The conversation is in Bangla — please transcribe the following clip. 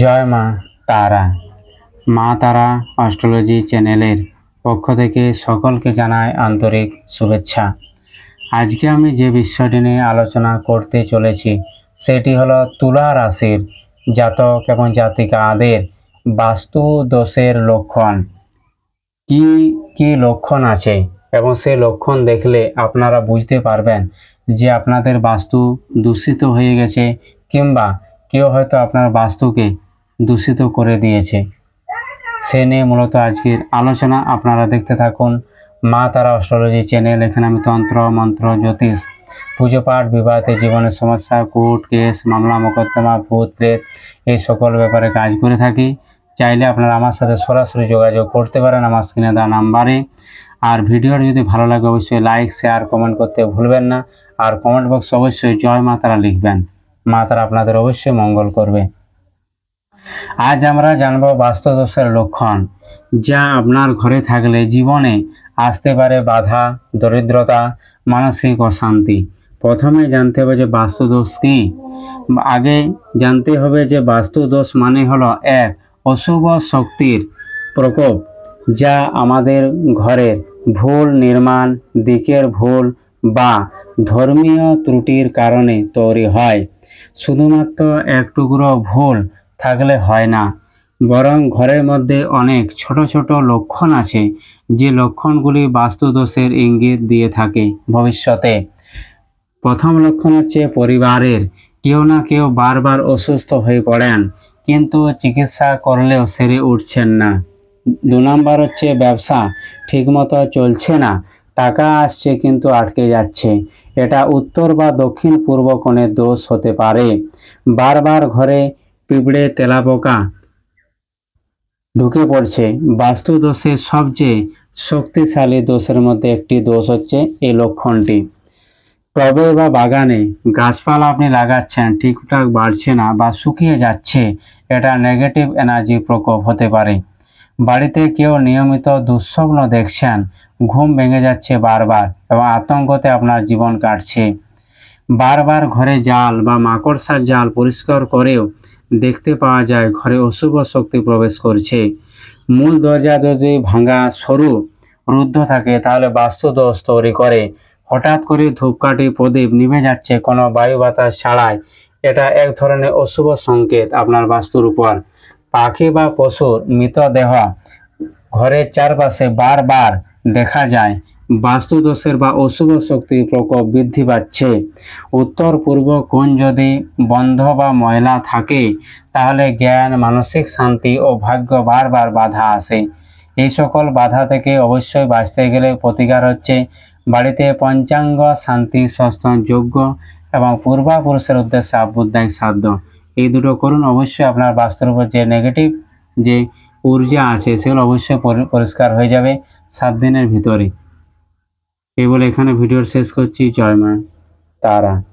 জয় মা তারা। মা তারা অস্ট্রোলজি চ্যানেলের পক্ষ থেকে সকলকে জানায় আন্তরিক শুভেচ্ছা। আজকে আমি যে বিষয়টি নিয়ে আলোচনা করতে চলেছি, সেটি হলো তুলা রাশির জাতক এবং জাতিকাদের বাস্তু দোষের লক্ষণ। কি কি লক্ষণ আছে এবং সেই লক্ষণ দেখলে আপনারা বুঝতে পারবেন যে আপনাদের বাস্তু দূষিত হয়ে গেছে কিংবা কেউ হয়তো আপনার বাস্তুকে দূষিত করে দিয়েছে। সে নিয়ে মূলত আজকের আলোচনা আপনারা দেখতে থাকুন মা তারা অস্ট্রোলজি চ্যানেল। এখানে আমি তন্ত্র, মন্ত্র, জ্যোতিষ, পুজো পাঠ বিবাহে জীবনের সমস্যা, কোর্ট কেস, মামলা, মোকদ্দমা, ভূত, প্রেত এই সকল ব্যাপারে কাজ করে থাকি। চাইলে আপনারা আমার সাথে সরাসরি যোগাযোগ করতে পারেন আমার স্ক্রিনে দেওয়া নাম্বারে। আর ভিডিওটা যদি ভালো লাগে, অবশ্যই লাইক, শেয়ার, কমেন্ট করতে ভুলবেন না। আর কমেন্ট বক্স অবশ্যই জয় মা তারা লিখবেন। মা তারা আপনাদের অবশ্যই মঙ্গল করবে। আজ আমরা জানব বাস্তুদোষের লক্ষণ, যা আপনার ঘরে থাকলে জীবনে আসতে পারে বাধা, দরিদ্রতা, মানসিক অশান্তি। প্রথমে জানতে হবে যে বাস্তুদোষ কি। আগে জানতে হবে যে বাস্তুদোষ মানে হলো এক অশুভ শক্তির প্রকোপ, যা আমাদের ঘরের ভুল, নির্মাণ, দিকের ভুল বা ধর্মীয় ত্রুটির কারণে তৈরি হয়। শুধুমাত্র এক টুকরো ভুল থাকলে হয় না, বরং ঘরের মধ্যে অনেক ছোট ছোট লক্ষণ আছে, যে লক্ষণগুলি বাস্তুদোষের ইঙ্গিত দিয়ে থাকে ভবিষ্যতে। প্রথম লক্ষণ হচ্ছে পরিবারের, কেউ না কেউ বারবার অসুস্থ হয়ে পড়েন, কিন্তু চিকিৎসা করলেও সেরে উঠছেন না। দু নম্বর হচ্ছে ব্যবসা, ঠিকমতো চলছে না, টাকা আসছে কিন্তু আটকে যাচ্ছে এটা উত্তর বা দক্ষিণ পূর্ব কোণের দোষ হতে পারে। বারবার ঘরে পিঁপড়ে তেলাপোকা ঢুকে পড়ছে। বাস্তু দোষের সবচেয়ে শক্তিশালী দোষের মধ্যে একটি দোষ হচ্ছে এই লক্ষণটি। টবে বা বাগানে গাছপালা আপনি লাগাচ্ছেন, ঠিকঠাক বাড়ছে না বা শুকিয়ে যাচ্ছে, এটা নেগেটিভ এনার্জি প্রকোপ হতে পারে। বাড়িতে কেউ নিয়মিত দুঃস্বপ্ন দেখছেন, ঘুম ভেঙে যাচ্ছে বারবার এবং আতঙ্কতে আপনার জীবন কাটছে। বারবার ঘরে জাল বা মাকড়সার জাল পরিষ্কার করেও দেখতে পাওয়া যায় ঘরে অশুভ শক্তি প্রবেশ করছে। মূল দরজা যদি ভাঙা সরু, রুদ্ধ থাকে তাহলে বাস্তু দোষ তৈরি করে। হঠাৎ করে ধূপকাঠি প্রদীপ নিভে যাচ্ছে কোনো বায়ু বাতাস ছাড়াই। এটা এক ধরনের অশুভ সংকেত আপনার বাস্তুর উপর। পাখি বা পশুর মৃতদেহ ঘরের চারপাশে বারবার দেখা যায়। বাস্তুদোষের বা অশুভ শক্তির প্রকোপ বৃদ্ধি পাচ্ছে। উত্তর, পূর্ব কোণ যদি বন্ধ বা ময়লা থাকে, তাহলে জ্ঞান, মানসিক শান্তি ও ভাগ্য বারবার বাধা আসে। এই সকল বাধা থেকে অবশ্যই বাঁচতে গেলে প্রতিকার হচ্ছে বাড়িতে পঞ্চাঙ্গ শান্তি সস্তান যোগ্য এবং পূর্বাপুরুষের উদ্দেশ্যে আবুদ্দায়িক সাধ্য। এই দুটো করুন, অবশ্যই আপনার বাস্তুর উপর যে নেগেটিভ যে ঊর্জা আছে, সেগুলো অবশ্যই পরি- পরিষ্কার হয়ে যাবে সাত দিনের ভিতরে। এই বলে এখানে ভিডিওর শেষ করছি। জয় মা, তারা।